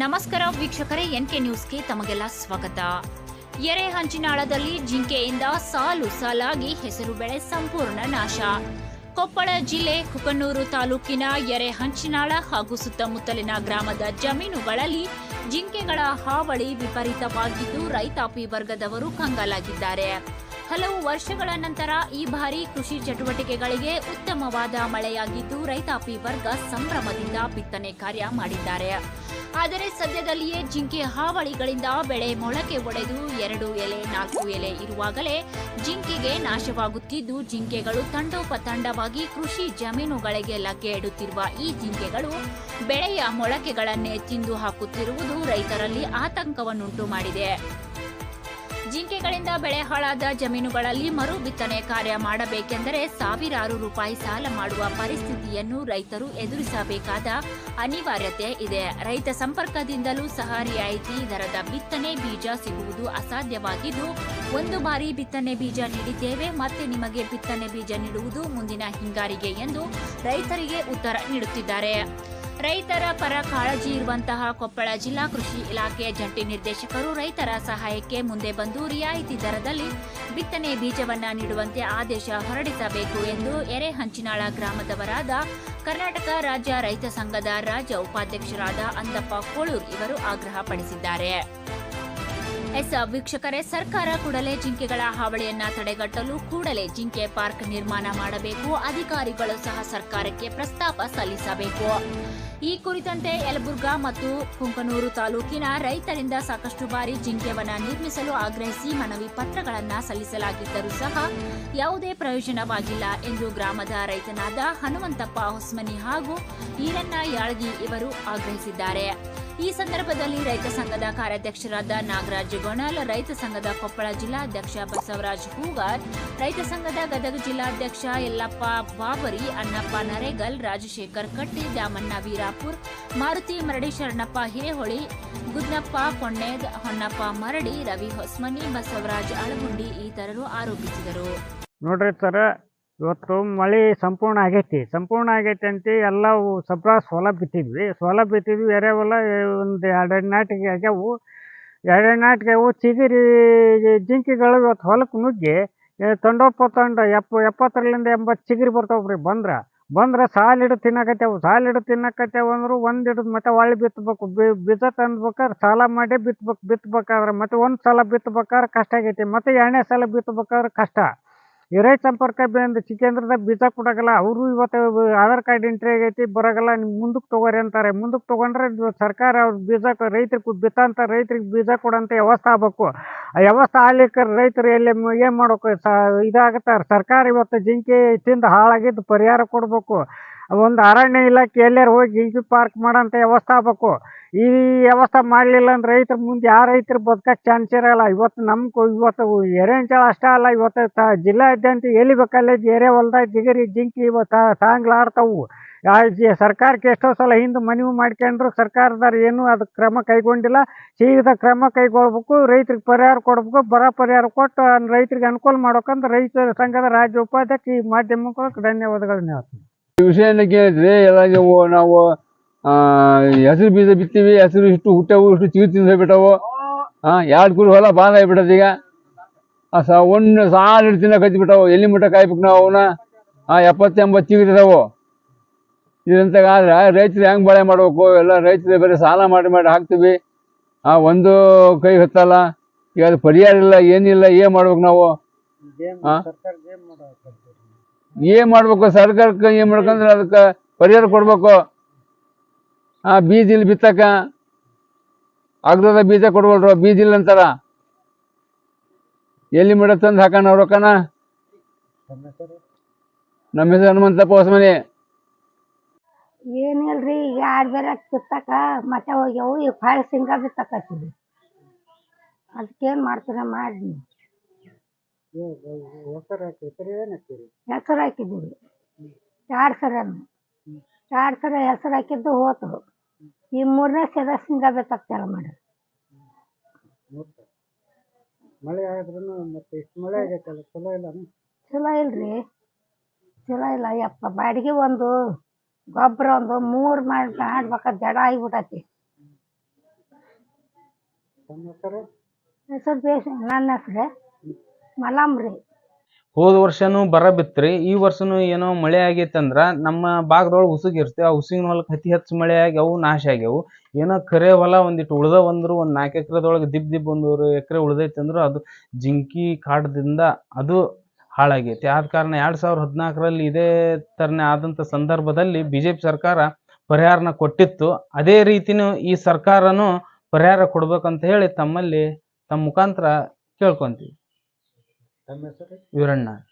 ನಮಸ್ಕಾರ ವೀಕ್ಷಕರೇ, ಎನ್ಕೆ ನ್ಯೂಸ್ಗೆ ತಮಗೆಲ್ಲ ಸ್ವಾಗತ. ಎರೆ ಹಂಚಿನಾಳದಲ್ಲಿ ಜಿಂಕೆಯಿಂದ ಸಾಲು ಸಾಲಾಗಿ ಹೆಸರು ಬೆಳೆ ಸಂಪೂರ್ಣ ನಾಶ. ಕೊಪ್ಪಳ ಜಿಲ್ಲೆ ಕುಕನೂರು ತಾಲೂಕಿನ ಎರೆ ಹಂಚಿನಾಳ ಹಾಗೂ ಸುತ್ತಮುತ್ತಲಿನ ಗ್ರಾಮದ ಜಮೀನುಗಳಲ್ಲಿ ಜಿಂಕೆಗಳ ಹಾವಳಿ ವಿಪರೀತವಾಗಿದ್ದು ರೈತಾಪಿ ವರ್ಗದವರು ಕಂಗಾಲಾಗಿದ್ದಾರೆ. ಹಲವು ವರ್ಷಗಳ ನಂತರ ಈ ಬಾರಿ ಕೃಷಿ ಚಟುವಟಿಕೆಗಳಿಗೆ ಉತ್ತಮವಾದ ಮಳೆಯಾಗಿದ್ದು ರೈತಾಪಿ ವರ್ಗ ಸಂಭ್ರಮದಿಂದ ಬಿತ್ತನೆ ಕಾರ್ಯ ಮಾಡಿದ್ದಾರೆ. ಆದರೆ ಸದ್ಯದಲ್ಲಿಯೇ ಜಿಂಕೆ ಹಾವಳಿಗಳಿಂದ ಬೆಳೆ ಮೊಳಕೆ ಒಡೆದು ಎರಡು ಎಲೆ, ನಾಲ್ಕು ಎಲೆ ಇರುವಾಗಲೇ ಜಿಂಕೆಗೆ ನಾಶವಾಗುತ್ತಿದ್ದು, ಜಿಂಕೆಗಳು ತಂಡೋಪತಂಡವಾಗಿ ಕೃಷಿ ಜಮೀನುಗಳಿಗೆ ಲಗ್ಗೆ ಇಡುತ್ತಿರುವ ಈ ಜಿಂಕೆಗಳು ಬೆಳೆಯ ಮೊಳಕೆಗಳನ್ನೇ ತಿಂದು ಹಾಕುತ್ತಿರುವುದು ರೈತರಲ್ಲಿ ಆತಂಕವನ್ನುಂಟು ಮಾಡಿದೆ ಜಿಂಕೆಗಳಿಂದ ಬೆಳೆ ಹಾಳಾದ ಜಮೀನುಗಳಲ್ಲಿ ಮರು ಬಿತ್ತನೆ ಕಾರ್ಯ ಮಾಡಬೇಕೆಂದರೆ ಸಾವಿರಾರು ರೂಪಾಯಿ ಸಾಲ ಮಾಡುವ ಪರಿಸ್ಥಿತಿಯನ್ನು ರೈತರು ಎದುರಿಸಬೇಕಾದ ಅನಿವಾರ್ಯತೆ ಇದೆ. ರೈತ ಸಂಪರ್ಕದಿಂದಲೂ ಸಹ ರಿಯಾಯಿತಿ ದರದ ಬಿತ್ತನೆ ಬೀಜ ಸಿಗುವುದು ಅಸಾಧ್ಯವಾಗಿದ್ದು, ಒಂದು ಬಾರಿ ಬಿತ್ತನೆ ಬೀಜ ನೀಡಿದ್ದೇವೆ, ಮತ್ತೆ ನಿಮಗೆ ಬಿತ್ತನೆ ಬೀಜ ನೀಡುವುದು ಮುಂದಿನ ಹಿಂಗಾರಿಗೆ ಎಂದು ರೈತರಿಗೆ ಉತ್ತರ ನೀಡುತ್ತಿದ್ದಾರೆ. ರೈತರ ಪರ ಕಾಳಜಿ ಇರುವಂತಹ ಕೊಪ್ಪಳ ಜಿಲ್ಲಾ ಕೃಷಿ ಇಲಾಖೆಯ ಜಂಟಿ ನಿರ್ದೇಶಕರು ರೈತರ ಸಹಾಯಕ್ಕೆ ಮುಂದೆ ಬಂದು ರಿಯಾಯಿತಿ ದರದಲ್ಲಿ ಬಿತ್ತನೆ ಬೀಜವನ್ನ ನೀಡುವಂತೆ ಆದೇಶ ಹೊರಡಿಸಬೇಕು ಎಂದು ಎರೆಹಂಚಿನಾಳ ಗ್ರಾಮದವರಾದ ಕರ್ನಾಟಕ ರಾಜ್ಯ ರೈತ ಸಂಘದ ರಾಜ್ಯ ಉಪಾಧ್ಯಕ್ಷರಾದ ಅಂದಪ್ಪ ಕೋಳೂರ್ ಇವರು ಆಗ್ರಹಪಡಿಸಿದ್ದಾರೆ ಎಸ್ ವೀಕ್ಷಕರೇ, ಸರ್ಕಾರ ಕೂಡಲೇ ಜಿಂಕೆಗಳ ಹಾವಳಿಯನ್ನ ತಡೆಗಟ್ಟಲು ಕೂಡಲೇ ಜಿಂಕೆ ಪಾರ್ಕ್ ನಿರ್ಮಾಣ ಮಾಡಬೇಕು. ಅಧಿಕಾರಿಗಳು ಸಹ ಸರ್ಕಾರಕ್ಕೆ ಪ್ರಸ್ತಾಪ ಸಲ್ಲಿಸಬೇಕು. ಈ ಕುರಿತಂತೆ ಯಲಬುರ್ಗಾ ಮತ್ತು ಕುಂಕನೂರು ತಾಲೂಕಿನ ರೈತರಿಂದ ಸಾಕಷ್ಟು ಬಾರಿ ಜಿಂಕೆವನ ನಿರ್ಮಿಸಲು ಆಗ್ರಹಿಸಿ ಮನವಿ ಪತ್ರಗಳನ್ನು ಸಲ್ಲಿಸಲಾಗಿದ್ದರೂ ಸಹ ಯಾವುದೇ ಪ್ರಯೋಜನವಾಗಿಲ್ಲ ಎಂದು ಗ್ರಾಮದ ರೈತನಾದ ಹನುಮಂತಪ್ಪ ಹೊಸ್ಮನಿ ಹಾಗೂ ಈರಣ್ಣ ಯಾಳಗಿ ಇವರು ಆಗ್ರಹಿಸಿದ್ದಾರೆ. ಈ ಸಂದರ್ಭದಲ್ಲಿ ರೈತ ಸಂಘದ ಕಾರ್ಯಾಧ್ಯಕ್ಷರಾದ ನಾಗರಾಜ್ ಗೊಣಾಲ್, ರೈತ ಸಂಘದ ಕೊಪ್ಪಳ ಜಿಲ್ಲಾಧ್ಯಕ್ಷ ಬಸವರಾಜ್ ಹೂಗಾರ್, ರೈತ ಸಂಘದ ಗದಗ ಜಿಲ್ಲಾಧ್ಯಕ್ಷ ಯಲ್ಲಪ್ಪ ಬಾಬರಿ, ಅಣ್ಣಪ್ಪ ನರೇಗಲ್, ರಾಜಶೇಖರ್ ಕಟ್ಟಿ, ದಾಮಣ್ಣ ವೀರಾಪುರ್, ಮಾರುತಿ ಮರಡಿ ಶರಣಪ್ಪ ಹಿರೇಹೊಳಿ, ಗುದ್ನಪ್ಪ ಕೊಣ್ಣೇದ್ ಹೊನ್ನಪ್ಪ ಮರಡಿ, ರವಿ ಹೊಸ್ಮನಿ, ಬಸವರಾಜ್ ಅಳಗುಂಡಿ ಇತರರು ಆರೋಪಿಸಿದರು. ನೋಡ್ರಿ ಇವತ್ತು ಮಳೆ ಸಂಪೂರ್ಣ ಆಗೈತಿ. ಸಂಪೂರ್ಣ ಆಗೈತಿ ಅಂತ ಎಲ್ಲ ಸಬ್ರ ಸೊಲ ಬಿತ್ತಿದ್ವಿ. ಸೊಲ ಬಿತ್ತಿದ್ವಿ ಎರೆಹೊಲ ಒಂದು ಎರಡೆರಡು ನಾಟಿಗೆ ಆಗ್ಯಾವು. ಎರಡೆರಡು ನಾಟಿಗೆ ಅವು ಚಿಗಿರಿ ಜಿಂಕಿಗಳು ಇವತ್ತು ಹೊಲಕ್ಕೆ ನುಗ್ಗಿ ಏ, ತಂಡೋಪ ತಂಡ ಎಪ್ಪ ಎಪ್ಪತ್ತರಲ್ಲಿಂದ ಎಂಬತ್ತು ಚಿಗಿರಿ ಬರ್ತಾವ್ರಿ ಬಂದ್ರೆ. ಬಂದ್ರೆ ಸಾಲು ಹಿಡಿದು ತಿನ್ನಕತ್ತೇವು. ಸಾಲು ಹಿಡಿದು ತಿನ್ನಕತ್ತೇವು ಅಂದ್ರೆ ಒಂದು ಹಿಡಿದು ಮತ್ತೆ ಹೊಳ್ಳಿ ಬಿತ್ತಬೇಕು ಬೀಜ ತಂದ್ಬೇಕಾದ್ರೆ ಸಾಲ ಮಾಡಿ ಬಿತ್ತಬೇಕು ಬಿತ್ತಬೇಕಾದ್ರೆ ಮತ್ತೆ ಒಂದು ಸಲ ಬಿತ್ತಬೇಕಾದ್ರೆ ಕಷ್ಟ ಆಗೈತಿ. ಮತ್ತೆ ಎರಡನೇ ಸಲ ಬಿತ್ತಬೇಕಾದ್ರೆ ಕಷ್ಟ. ರೈತ ಸಂಪರ್ಕ ಬಂದು ಚಿಕೇಂದ್ರದಾಗ ಬೀಜ ಕೊಡೋಗಲ್ಲ ಅವರು ಇವತ್ತು ಆಧಾರ್ ಕಾರ್ಡ್ ಎಂಟ್ರಿ ಆಗೈತಿ ಬರೋಗಲ್ಲ ನೀವು ಮುಂದಕ್ಕೆ ತಗೋರಿ ಅಂತಾರೆ. ಮುಂದಕ್ಕೆ ತೊಗೊಂಡ್ರೆ ಸರ್ಕಾರ ಅವ್ರ ಬೀಜ ರೈತರಿಗೆ ಬಿತ್ತಂತ ರೈತರಿಗೆ ಬೀಜ ಕೊಡೋಂಥ ವ್ಯವಸ್ಥೆ ಆಗ್ಬೇಕು. ಆ ವ್ಯವಸ್ಥೆ ಆಗ್ಲಿಕ್ಕೆ ರೈತರು ಎಲ್ಲಿ ಏನು ಮಾಡ್ಬೇಕು? ಸ ಸರ್ಕಾರ ಇವತ್ತು ಜಿಂಕೆ ತಿಂದು ಹಾಳಾಗಿದ್ದು ಪರಿಹಾರ ಕೊಡಬೇಕು. ಒಂದು ಅರಣ್ಯ ಇಲಾಖೆ ಎಲ್ಲಾರು ಹೋಗಿ ಇದು ಪಾರ್ಕ್ ಮಾಡೋಂಥ ವ್ಯವಸ್ಥೆ ಆಗ್ಬೇಕು. ಈ ವ್ಯವಸ್ಥೆ ಮಾಡಲಿಲ್ಲ ಅಂದ್ರೆ ರೈತರ ಮುಂದೆ ಯಾವ ರೈತರು ಬದುಕಕ್ಕೆ ಚಾನ್ಸ್ ಇರೋಲ್ಲ. ಇವತ್ತು ನಮ್ಮ ಕೊ- ಇವತ್ತು ಎರೆಹಂಚಳ ಅಷ್ಟೇ ಅಲ್ಲ, ಇವತ್ತು ತ ಜಿಲ್ಲಾದ್ಯಂತ ಎಲ್ಲಿ ಬೇಕಲ್ಲೇ ಎರೆ ಹೊಲ್ದಾಗ ಜಿಗರಿ ಜಿಂಕಿ ಇವತ್ತು ಸಾಂಗ್ಲಾಡ್ತಾವು ಸರ್ಕಾರಕ್ಕೆ ಎಷ್ಟೋ ಸಲ ಹಿಂದೆ ಮನವಿ ಮಾಡ್ಕೊಂಡ್ರು ಸರ್ಕಾರದವ್ರು ಏನೂ ಅದು ಕ್ರಮ ಕೈಗೊಂಡಿಲ್ಲ. ಶೀಘ್ರ ಕ್ರಮ ಕೈಗೊಳ್ಬೇಕು, ರೈತರಿಗೆ ಪರಿಹಾರ ಕೊಡ್ಬೇಕು, ಬರ ಪರಿಹಾರ ಕೊಟ್ಟು ರೈತರಿಗೆ ಅನುಕೂಲ ಮಾಡ್ಬೇಕಂದ್ರೆ ರೈತರ ಸಂಘದ ರಾಜ್ಯ ಉಪಾಧ್ಯಕ್ಷ ಈ ಮಾಧ್ಯಮಕ್ಕೆ ಧನ್ಯವಾದಗಳನ್ನ ಹೇಳ್ತೀನಿ. ವಿಷಯನ ಕೇಳಿದ್ರೆ ಎಲ್ಲ ನೀವು ಹೆಸರು ಬೀಜ ಬಿತ್ತೀವಿ ಹೆಸರು ಇಷ್ಟು ಹುಟ್ಟವು ಇಷ್ಟು ಚಿಗುರು ತಿಂದು ಹೋಗ್ಬಿಟ್ಟವು ಹಾ ಎರಡು ಕುರಿ ಹೊಲ ಬಾಂಧ ಆಗಿಬಿಟ್ಟದ ಈಗ. ಆ ಸ ಒಂದು ಸಾಲ ಹಿಡಿದು ತಿನ್ನಕ್ಕೆ ಹತ್ತಿ ಬಿಟ್ಟವು ಎಲ್ಲಿ ಮುಟ್ಟ ಕಾಯ್ಬೇಕು ನಾವು ಅವನ್ನ? ಆ ಎಪ್ಪತ್ತು ಎಂಬತ್ತು ಇದಂತ ಆದ್ರೆ ರೈತರು ಹೆಂಗ್ ಬಾಳೆ ಮಾಡಬೇಕು? ಎಲ್ಲ ರೈತರು ಬೇರೆ ಸಾಲ ಮಾಡಿ ಮಾಡಿ ಹಾಕ್ತೀವಿ. ಆ ಒಂದು ಕೈ ಹತ್ತಲ್ಲ. ಈಗ ಅದು ಪರಿಹಾರ ಇಲ್ಲ ಏನಿಲ್ಲ ಏನ್ ಮಾಡ್ಬೇಕು ನಾವು? ಹಾ? ಏನ್ ಮಾಡ್ಬೇಕು? ಸರ್ಕಾರಕ್ಕೆ ಏನ್ ಮಾಡ್ಕಂದ್ರೆ ಅದಕ್ಕೆ ಪರಿಹಾರ ಕೊಡ್ಬೇಕು. ಆ, ಬೀಜ ಇಲ್ಲಿ ಬಿತ್ತಕ. ಅಗ್ರದ ಬೀಜ ಕೊಡ್ಬೋದ್ರ ಬೀಜ ಇಲ್ಲ ಅಂತಾರ. ಎಲ್ಲಿ ಮೇಡ ತಂದು ಹಾಕೋಣ ರೊಕ್ಕನ? ನಮ್ಮ ಹೆಸರು ಹನುಮಂತಪ್ಪ ಹೊಸಮನಿ. ಏನಿಲ್ರಿ ಯಾರು ಬೇರೆ ಬಿತ್ತಕ, ಮತ್ತೆ ಹೋಗ್ಯಾವು, ಈಗ ಹೊಳ್ಳಿ ಸಿಂಗ ಬಿತ್ತಕತ್ತೀವಿ. ಅದಕ್ಕೇನು ಮಾಡ್ತೀರ ಮಾಡಿ ಹೆಸರು ಹಾಕಿದ್ದೀವಿ ಎರಡು ಸರನು ಎರಡು ಸರ? ಹೆಸರು ಹಾಕಿದ್ದು ಹೋತು. ಈ ಮೂರನೇ ಸರ ಶೇಂಗಾ ಬಿತ್ತಕ್ತಾರ ಮಾಡಿ ಮಳೆ ಆದ್ರೂ ಮತ್ತೆ ಇಷ್ಟು ಮಳೆ ಆಗೈತಲ್ಲ ಚಲೋ ಇಲ್ಲ ಚಲೋ ಇಲ್ರಿ. ಚಲೋ ಇಲ್ಲ ಯಪ್ಪ ಬಾಡಿಗೆ ಒಂದು ಗೊಬ್ಬರ ಒಂದು ಮೂರು ಮಾಡಿ ಮಾಡ್ಬೇಕಾದ ಜಡ ಆಗಿಬಿಟ್ಟೈತಿ ಹೆಸರು? ಬೇಸ್ ನನ್ನ ಹೆಸ್ರು. ಮಲಂಬ್ರಿ ಹೋದ ವರ್ಷನೂ ಬರ ಬಿತ್ರಿ, ಈ ವರ್ಷನೂ ಏನೋ ಮಳೆ ಆಗೈತೆ ಅಂದ್ರ ನಮ್ಮ ಭಾಗದೊಳಗೆ ಇರ್ತೇವೆ, ಆ ಉಸುಗಿನ ಹೊಲಕ್ಕೆ ಅತಿ ಹೆಚ್ಚು ಮಳೆ ಆಗಿ ನಾಶ ಆಗ್ಯಾವು. ಏನೋ ಕರೆ ಹೊಲ ಒಂದಿಟ್ಟು ಉಳ್ದವ ಅಂದ್ರು ಒಂದು ನಾಲ್ಕು ಎಕರೆದೊಳಗೆ ದಿಬ್ ದಿಬ್ ಒಂದೂರು ಎಕರೆ ಉಳ್ದೈತೆ ಅಂದ್ರು, ಅದು ಜಿಂಕಿ ಕಾಡದಿಂದ ಅದು ಹಾಳಾಗೈತಿ. ಆದ ಕಾರಣ ಎರಡ್ ಸಾವಿರ ಹದಿನಾಲ್ಕರಲ್ಲಿ ಇದೇ ಥರನೇ ಆದಂಥ ಸಂದರ್ಭದಲ್ಲಿ ಬಿ ಜೆ ಪಿ ಸರ್ಕಾರ ಪರಿಹಾರನ ಕೊಟ್ಟಿತ್ತು. ಅದೇ ರೀತಿನೂ ಈ ಸರ್ಕಾರನೂ ಪರಿಹಾರ ಕೊಡ್ಬೇಕಂತ ಹೇಳಿ ತಮ್ಮಲ್ಲಿ ತಮ್ಮ ಮುಖಾಂತರ ಕೇಳ್ಕೊಂತೀವಿ. 有点难